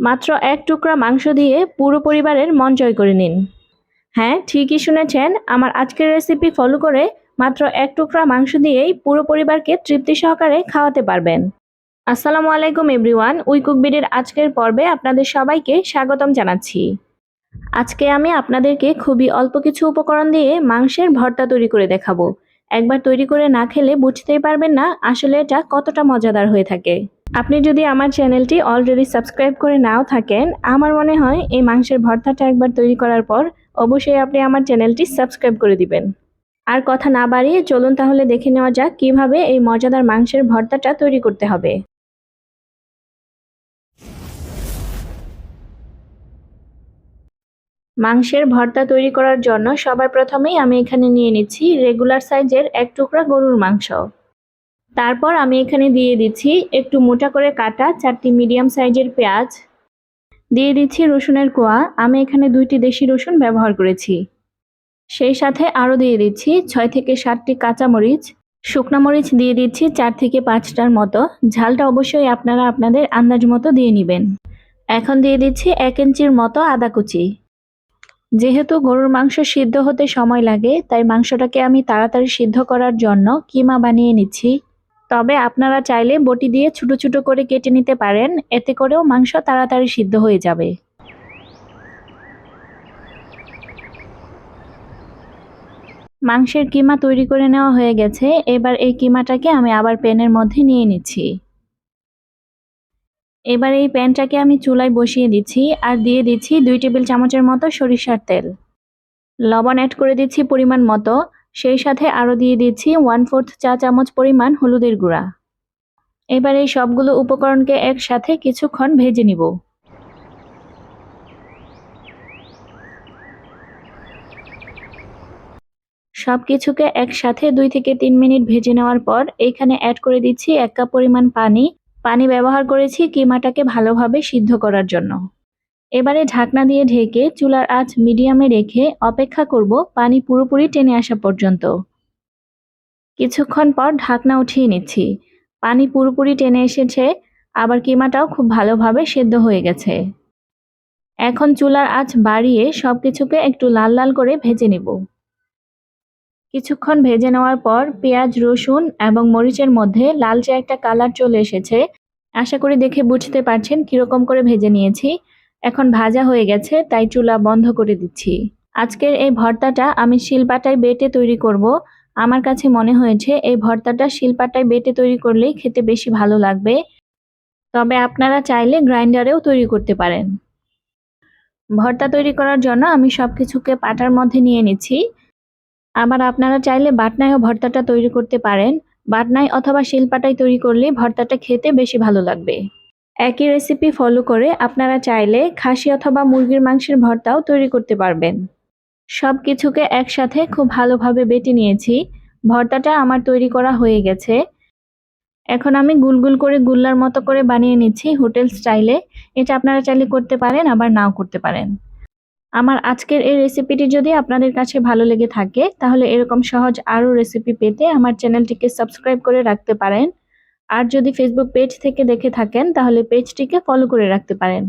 মাত্র এক টুকরা মাংস দিয়ে পুরো পরিবারের মন জয় করে নিন। হ্যাঁ ঠিকই শুনেছেন। আমার আজকের রেসিপি ফলো করে মাত্র এক টুকরা মাংস দিয়েই পুরো পরিবারকে তৃপ্তি সহকারে খাওয়াতে পারবেন। আসসালামু আলাইকুম এভরিওয়ান উই কুকবিডির আজকের পর্বে আপনাদের সবাইকে স্বাগতম জানাচ্ছি। আজকে আমি আপনাদেরকে খুবই অল্প কিছু উপকরণ দিয়ে মাংসের ভর্তা তৈরি করে দেখাবো। একবার তৈরি করে না খেলে বুঝতেই পারবেন না আসলে এটা কতটা মজাদার হয়ে থাকে। আপনি যদি আমার চ্যানেলটি অলরেডি সাবস্ক্রাইব করে নাও থাকেন, আমার মনে হয় এই মাংসের ভর্তাটা একবার তৈরি করার পর অবশ্যই আপনি আমার চ্যানেলটি সাবস্ক্রাইব করে দিবেন। আর কথা না বাড়িয়ে চলুন তাহলে দেখে নেওয়া যাক কীভাবে এই মজাদার মাংসের ভর্তাটা তৈরি করতে হবে। মাংসের ভর্তা তৈরি করার জন্য সবার প্রথমেই আমি এখানে নিয়ে নিচ্ছি রেগুলার সাইজের এক টুকরা গরুর মাংস। তারপর আমি এখানে দিয়ে দিচ্ছি একটু মোটা করে কাটা চারটি মিডিয়াম সাইজের পেঁয়াজ। দিয়ে দিচ্ছি রসুনের কোয়া। আমি এখানে দুইটি দেশি রসুন ব্যবহার করেছি। সেই সাথে আরও দিয়ে দিচ্ছি ছয় থেকে সাতটি কাঁচামরিচ। শুকনো মরিচ দিয়ে দিচ্ছি চার থেকে পাঁচটার মতো। ঝালটা অবশ্যই আপনারা আপনাদের আন্দাজ মতো দিয়ে নেবেন। এখন দিয়ে দিচ্ছি এক ইঞ্চির মতো আদা কুচি। যেহেতু গরুর মাংস সিদ্ধ হতে সময় লাগে, তাই মাংসটাকে আমি তাড়াতাড়ি সিদ্ধ করার জন্য কিমা বানিয়ে নিচ্ছি। তবে আপনারা চাইলে বটি দিয়ে ছোটো ছোটো করে কেটে নিতে পারেন, এতে করেও মাংস তাড়াতাড়ি সিদ্ধ হয়ে যাবে। মাংসের কিমা তৈরি করে নেওয়া হয়ে গেছে, এবার এই কিমাটাকে আমি আবার প্যানের মধ্যে নিয়ে নিচ্ছি। এবার এই প্যানটাকে আমি চুলায় বসিয়ে দিচ্ছি আর দিয়ে দিচ্ছি দুই টেবিল চামচের মতো সরিষার তেল। লবণ অ্যাড করে দিচ্ছি পরিমাণ মতো। সেই সাথে আরও দিয়ে দিচ্ছি ওয়ান ফোর্থ চা চামচ পরিমাণ হলুদের গুঁড়া। এবার এই সবগুলো উপকরণকে একসাথে কিছুক্ষণ ভেজে নিব। সব কিছুকে একসাথে দুই থেকে তিন মিনিট ভেজে নেওয়ার পর এইখানে অ্যাড করে দিচ্ছি এক কাপ পরিমাণ পানি। পানি ব্যবহার করেছি কিমাটাকে ভালোভাবে সিদ্ধ করার জন্য। এবারে ঢাকনা দিয়ে ঢেকে চুলার আঁচ মিডিয়ামে রেখে অপেক্ষা করব পানি পুরোপুরি টেনে আসা পর্যন্ত। কিছুক্ষণ পর ঢাকনা উঠিয়ে নিচ্ছি। পানি পুরোপুরি টেনে এসেছে, আবার কিমাটাও খুব ভালোভাবে সেদ্ধ হয়ে গেছে। এখন চুলার আঁচ বাড়িয়ে সব কিছুকে একটু লাল লাল করে ভেজে নেব। কিছুক্ষণ ভেজে নেওয়ার পর পেঁয়াজ, রসুন এবং মরিচের মধ্যে লালচে একটা কালার চলে এসেছে। আশা করি দেখে বুঝতে পারছেন কীরকম করে ভেজে নিয়েছি। এখন ভাজা হয়ে গেছে, তাই চুলা বন্ধ করে দিচ্ছি। আজকের এই ভর্তাটা আমি শিলপাটায় বেটে তৈরি করব। আমার কাছে মনে হয়েছে এই ভর্তাটা শিলপাটায় বেটে তৈরি করলেই খেতে বেশি ভালো লাগবে। তবে আপনারা চাইলে গ্রাইন্ডারেও তৈরি করতে পারেন। ভর্তা তৈরি করার জন্য আমি সব কিছুকে পাটার মধ্যে নিয়ে নিচ্ছি। আবার আপনারা চাইলে বাটনায়ও ভর্তাটা তৈরি করতে পারেন। বাটনায় অথবা শিলপাটায় তৈরি করলে ভর্তাটা খেতে বেশি ভালো লাগবে। একই রেসিপি ফলো করে আপনারা চাইলে খাসি অথবা মুরগির মাংসের ভর্তাও তৈরি করতে পারবেন। সব কিছুকে একসাথে খুব ভালোভাবে বেটে নিয়েছি। ভর্তাটা আমার তৈরি করা হয়ে গেছে। এখন আমি গুলগুল করে গুল্লার মতো করে বানিয়ে নিচ্ছি হোটেল স্টাইলে। এটা আপনারা চাইলে করতে পারেন, আবার নাও করতে পারেন। আমার আজকের এই রেসিপিটি যদি আপনাদের কাছে ভালো লেগে থাকে, তাহলে এরকম সহজ আরও রেসিপি পেতে আমার চ্যানেলটিকে সাবস্ক্রাইব করে রাখতে পারেন। আর যদি ফেসবুক পেজ থেকে দেখে থাকেন, তাহলে পেজটিকে ফলো করে রাখতে পারেন।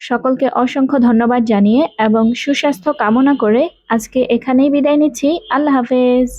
সকলকে অসংখ্য ধন্যবাদ জানিয়ে এবং সুস্বাস্থ্য কামনা করে আজকে এখানেই বিদায় নিচ্ছি। আল্লাহ হাফেজ।